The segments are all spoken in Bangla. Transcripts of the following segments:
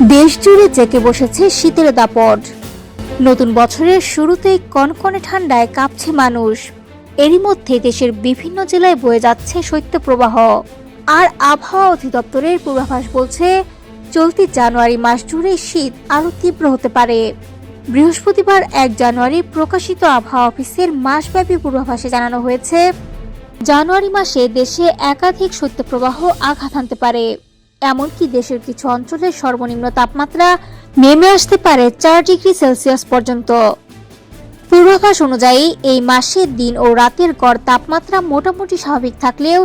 দেশ জুড়ে জেকে বসেছে শীতের দাপট। নতুন বছরের শুরুতেই কনকনে ঠান্ডায় কাঁপছে মানুষ। এরই মধ্যে দেশের বিভিন্ন জেলায় বয়ে যাচ্ছে শৈত্যপ্রবাহ। আর আবহাওয়া অধিদপ্তরের পূর্বাভাস বলছে, চলতি জানুয়ারি মাস জুড়ে শীত আরও তীব্র হতে পারে। বৃহস্পতিবার এক জানুয়ারি প্রকাশিত আবহাওয়া অফিসের মাসব্যাপী পূর্বাভাসে জানানো হয়েছে, জানুয়ারি মাসে দেশে একাধিক শৈত্যপ্রবাহ আঘাত হানতে পারে। এমনকি দেশের কিছু অঞ্চলের সর্বনিম্ন তাপমাত্রা নেমে আসতে পারে চার ডিগ্রি সেলসিয়াস পর্যন্ত। পূর্বাভাস অনুযায়ী, এই মাসে দিন ও রাতের গড় তাপমাত্রা মোটামুটি স্বাভাবিক থাকলেও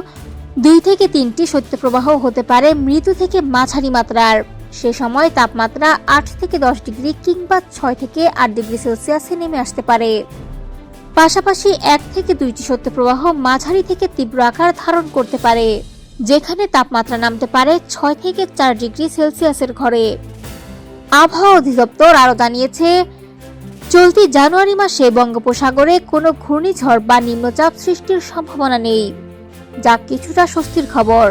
দুই থেকে তিনটি শৈত্যপ্রবাহ হতে পারে মৃদু থেকে মাঝারি মাত্রার। সে সময় তাপমাত্রা আট থেকে দশ ডিগ্রি কিংবা ছয় থেকে আট ডিগ্রি সেলসিয়াসে নেমে আসতে পারে। পাশাপাশি এক থেকে দুইটি শৈত্যপ্রবাহ মাঝারি থেকে তীব্র আকার ধারণ করতে পারে। যেখানে তাপমাত্রা নামতে পারে ছয় থেকে চার ডিগ্রি সেলসিয়াসের ঘরে। আবহাওয়া অধিদপ্তর আরও জানিয়েছে, চলতি জানুয়ারি মাসে বঙ্গোপসাগরে কোনো ঘূর্ণিঝড় বা নিম্নচাপ সৃষ্টির সম্ভাবনা নেই, যা কিছুটা স্বস্তির খবর।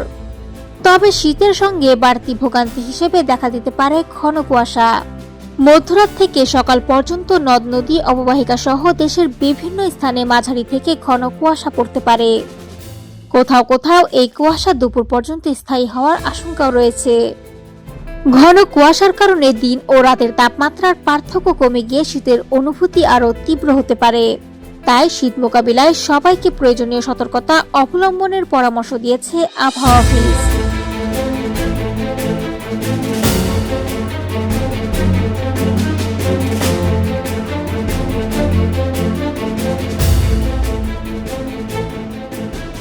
তবে শীতের সঙ্গে বাড়তি ভোগান্তি হিসেবে দেখা দিতে পারে ঘন কুয়াশা। মধ্যরাত থেকে সকাল পর্যন্ত নদ নদী অববাহিকা সহ দেশের বিভিন্ন স্থানে মাঝারি থেকে ঘন কুয়াশা পড়তে পারে। কোথাও কোথাও এই কুয়াশা দুপুর পর্যন্ত স্থায়ী হওয়ার আশঙ্কাও রয়েছে। ঘন কুয়াশার কারণে দিন ও রাতের তাপমাত্রার পার্থক্য কমে গিয়ে শীতের অনুভূতি আরও তীব্র হতে পারে। তাই শীত মোকাবিলায় সবাইকে প্রয়োজনীয় সতর্কতা অবলম্বনের পরামর্শ দিয়েছে আবহাওয়া অফিস।